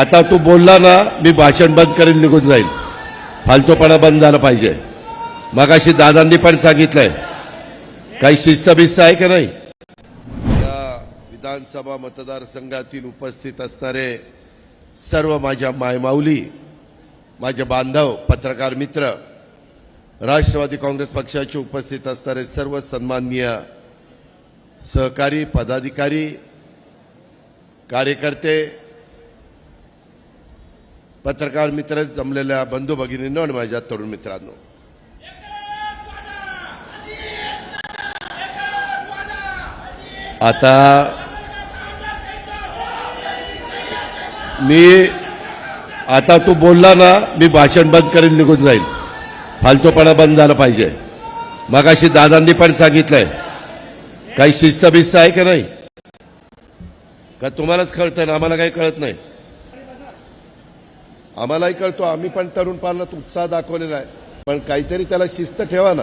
आता तू बोलला ना मी भाषण बंद करेन निघून जाईल फालतूपणा बंद झाला पाहिजे. मगाशी दादांनी पण सांगितलंय. काही शिस्त बिस्त आहे का नाही? या विधानसभा मतदारसंघातील उपस्थित असणारे सर्व माझ्या मायमाऊली माझे बांधव पत्रकार मित्र राष्ट्रवादी काँग्रेस पक्षाचे उपस्थित असणारे सर्व सन्माननीय सहकारी पदाधिकारी कार्यकर्ते पत्रकार मित्र जमलेल्या बंधू भगिनींनो आणि माझ्या तरुण मित्रांनो. आता मी आता तू बोलला ना मी भाषण बंद करेल निघून जाईल फालतूपणा बंद झाला पाहिजे. मगाशी दादांनी पण सांगितलंय. काही शिस्त बिस्त आहे का नाही? का तुम्हालाच कळतं ना? आम्हाला काही कळत नाही. आम्हालाही कळतो आम्ही पण तरुण पालनात उत्साह दाखवलेला आहे. पण काहीतरी त्याला शिस्त ठेवा ना.